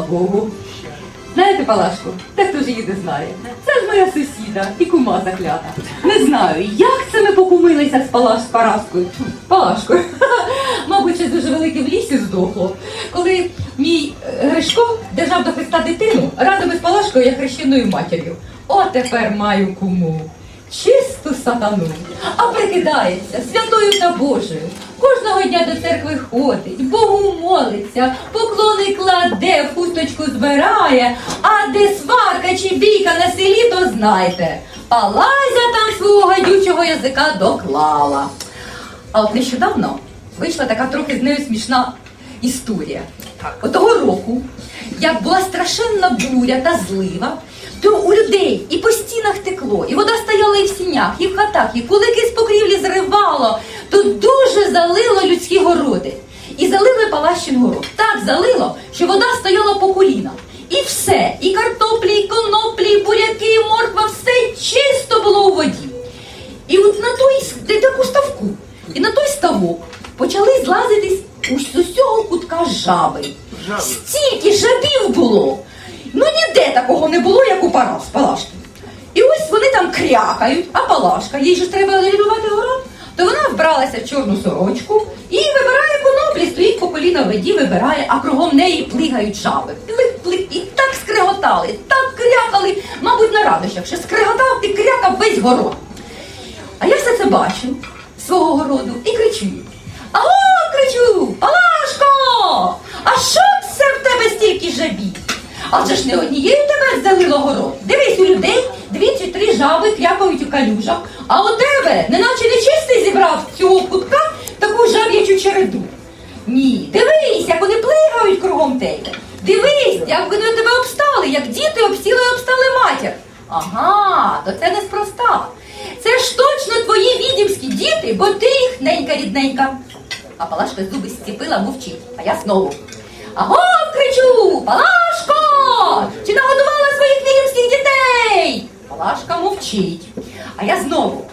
Богу. Знаєте, Палашку, та хто її не знає? Це ж моя сусіда і кума заклята. Не знаю, як це ми покумилися з Палаш Параскою. Палашкою. Мабуть, щось дуже велике в лісі здохло. Коли мій е, Гришко держав до Христа дитину разом із Палашкою як хрещеною матір'ю. О, тепер маю куму. Чисту сатану, а прикидається святою та Божою. Кожного дня до церкви ходить, Богу молиться, кладе, збирає, а де сварка чи бійка на селі, то знайте. Палазя там свого гадючого язика доклала. А от нещодавно вийшла така трохи з нею смішна історія. Отого року, як була страшенна буря та злива, то у людей і по стінах текло, і вода стояла і в сінях, і в хатах, і кулики з покрівлі зривало, то дуже залило людські городи. І залили Палащин город. Так залило, що вода стояла по коліна. І все, і картоплі, і коноплі, і буряки, і морква, все чисто було у воді. І от на той таку ставку, і на той ставок почали злазитись з усього кутка жаби. Жаби. Стільки жабів було. Ну ніде такого не було, як у Парас, Палашки. І ось вони там крякають, а Палашка, їй же ж треба лілювати город, то вона вбралася в чорну сорочку і вибирає в воді, вибирає, а кругом неї плигають жаби. Плик, плик, і так скриготали, так крякали, мабуть, на радощах, що скриготав і крякав весь город. А я все це бачу свого городу і кричу. Аго, кричу! Палашко! А що це в тебе стільки жабів? Адже ж не однією тебе залило город. Дивись у людей дві чи три жаби крякають у калюжах, а у тебе, неначе нечистий зібрав з цього кутка таку жаб'ячу череду. Ні, дивись, як вони плигають кругом тебе. Дивись, як вони тебе обстали, як діти обсіли і обстали матір. Ага, то це неспроста. Це ж точно твої відімські діти, бо ти їх ненька рідненька. А Палашка зуби зціпила, мовчить, а я знову. Аго, кричу! Палашко! Чи нагодувала своїх відімських дітей? Палашка мовчить. А я знову.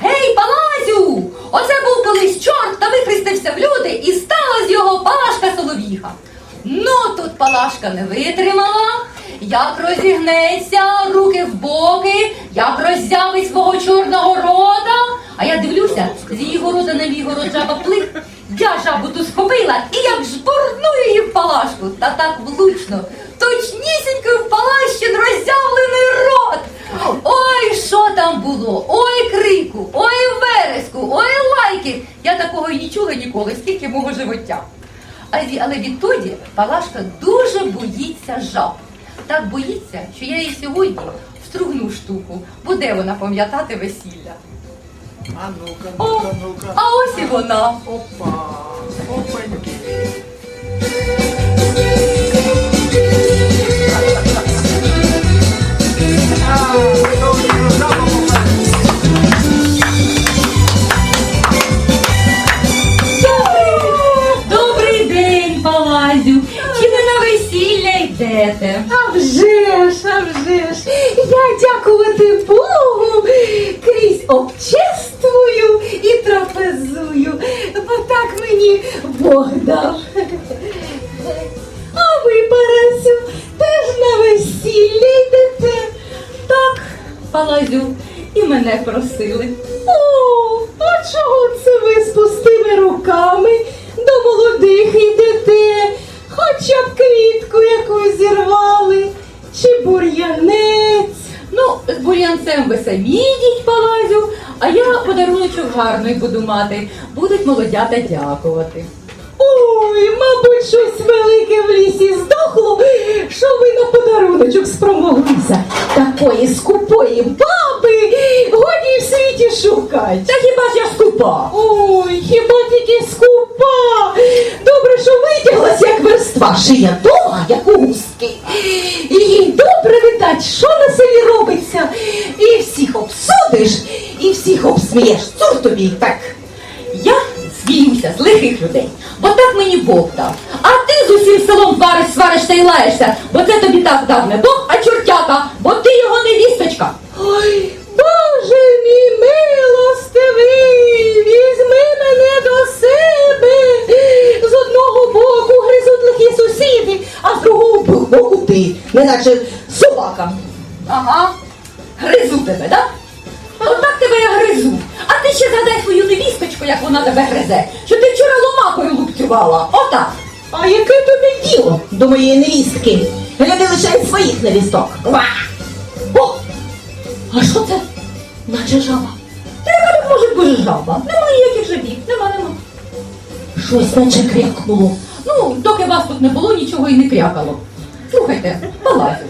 Гей, Палазю! Оце був колись чорт та викристився в люди і його Палашка Ну тут Палашка не витримала, як розігнеться, руки в боки, як роззявить свого чорного рода. А я дивлюся, з її города на мій город жаба плих. Я жабу ту схопила і як жбурну її в палашку, та так влучно, точнісінько в палащин роззявлений рот. Ой, що там було? Ой, крику, ой, вереску, ой, лайки. Я такого й не чула ніколи, скільки мого живоття. А ві- Але відтоді Палашка дуже боїться жаб. Так боїться, що я їй сьогодні встругну штуку. Буде вона пам'ятати весілля. А ну-ка, ну-ка, ну-ка. а ось і вона. Опа, опаньки. Йдете? А вже ж, а вже ж, я дякувати Богу крізь обчествую і трапезую, бо так мені Бог дав. А ви, Парасю, теж на весілля йдете? Так, Палазю, і мене просили. О, а чого це ви з пустими руками до молодих? Хоча б квітку якусь зірвали, чи бур'янець. Ну, з бур'янцем ви самі йдіть, Палазю, а я подаруночок гарний буду мати. Будуть молодята дякувати. Ой, мабуть, щось велике в лісі здохло, що ви на подаруночок спромоглися. Такої скупої баби годі в світі шукать. Та хіба ж я скупа? Ой, хіба тільки скупа. Добре, що витяглась, верства, шия довга, як у густки. І добре видать, що на селі робиться. І всіх обсудиш, і всіх обсмієш. Цур тобі так. Я сміюся з лихих людей, бо так мені Бог дав. А ти з усім селом вариш, сваришся і лаєшся, бо це тобі так дав не Бог, а чортяка, бо ти його невісточка. Ой, неначе собака. Ага. Гризу тебе, да? Отак тебе я гризу. А ти ще згадай свою невісточку, як вона тебе гризе. Що ти вчора ломакою лупцювала. Отак. А яке тобі діло до моєї невістки? Гляди лише своїх невісток. Ва! О! А що це? Наче жаба. Та яка тут може бути жаба? Нема ніяких жабів. Нема, нема. Щось наче крякнуло. Ну, доки вас тут не було, нічого і не крякало. Слухайте, полазю.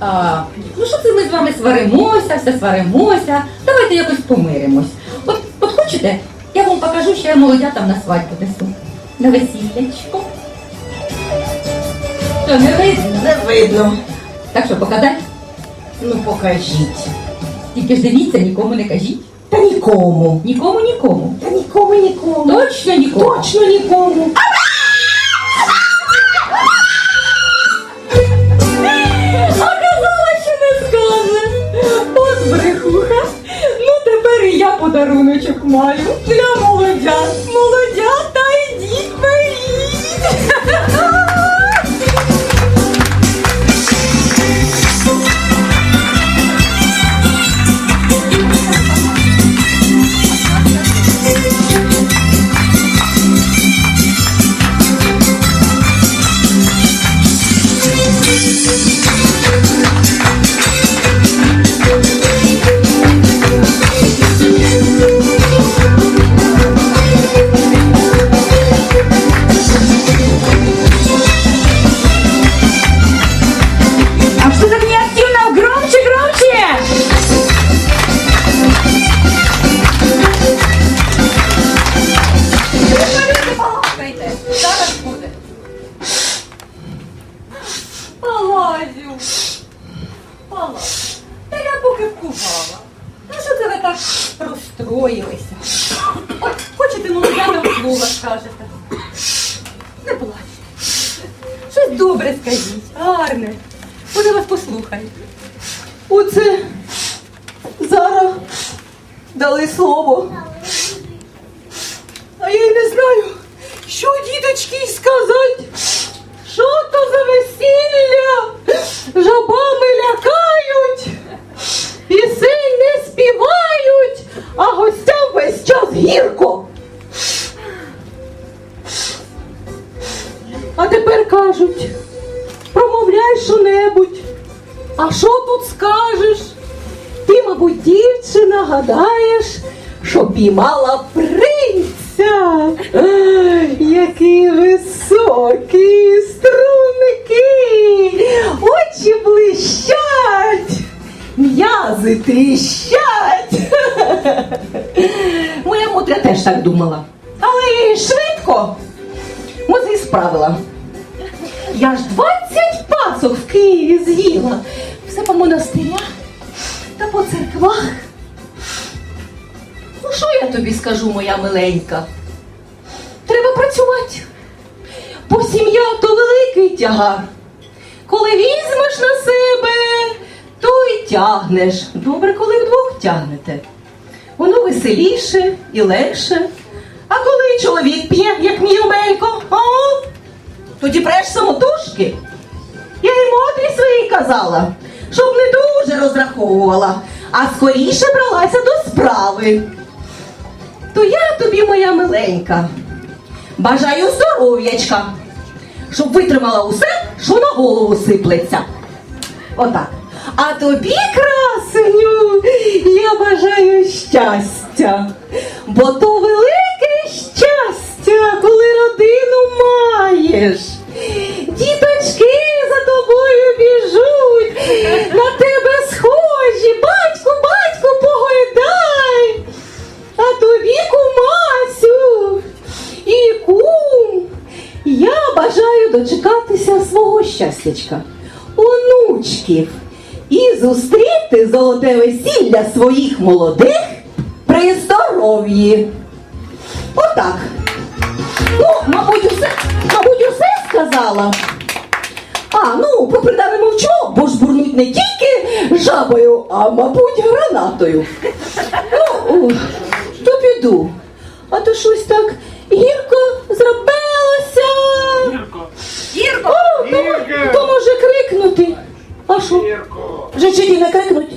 А, ну що це ми з вами сваримося, все сваримося. Давайте якось помиримось. От, от хочете, я вам покажу, що я молодятам на свадьбу несу. На весіллячко. Що, не видно? Не видно. Так що показати? Ну покажіть. Тільки ж дивіться, нікому не кажіть. Та нікому. Нікому, нікому. Та нікому, нікому. Точно нікому. Точно нікому. А подаруночок маю для молодят. Молодята Та. Ну що це ви так розстроїлися? От хочете молодятам слово скажете. Не плачте. Щось добре скажіть, гарне. Може вас послухають. Оце зараз дали слово. Кажуть, промовляй що-небудь. А що тут скажеш? Ти, мабуть, дівчина, гадаєш, що піймала принця. Які високі струнки, очі блищать, м'язи тріщать. Моя мудря теж так думала. Але швидко ось справила. Я ж 20 пасок в Києві з'їла. Все по монастирях та по церквах. Ну, що я тобі скажу, моя миленька? Треба працювати. Бо сім'я то великий тягар. Коли візьмеш на себе, то й тягнеш. Добре, коли вдвох тягнете. Воно веселіше і легше. А коли чоловік п'є, як мій Омелько, а? Тоді преш самотужки. Я й мотрі своїй казала, щоб не дуже розраховувала, а скоріше бралася до справи. То я тобі, моя миленька, бажаю здоров'ячка, щоб витримала усе, що на голову сиплеться. Отак. А тобі, красеню, я бажаю щастя, бо то велике щастя, коли родину маєш. Дочекатися свого щастячка, онучків, і зустріти золоте весілля своїх молодих при здоров'ї. Отак. Ну, мабуть, усе, мабуть, усе сказала. А, ну, про придане мовчу, бо ж бурнуть не тільки жабою, а мабуть, гранатою. Ну, о, то піду. А то щось так Гірко зробилося. Гірко. Гірко. О, може крикнути. А що? Вже чи не крикнуть?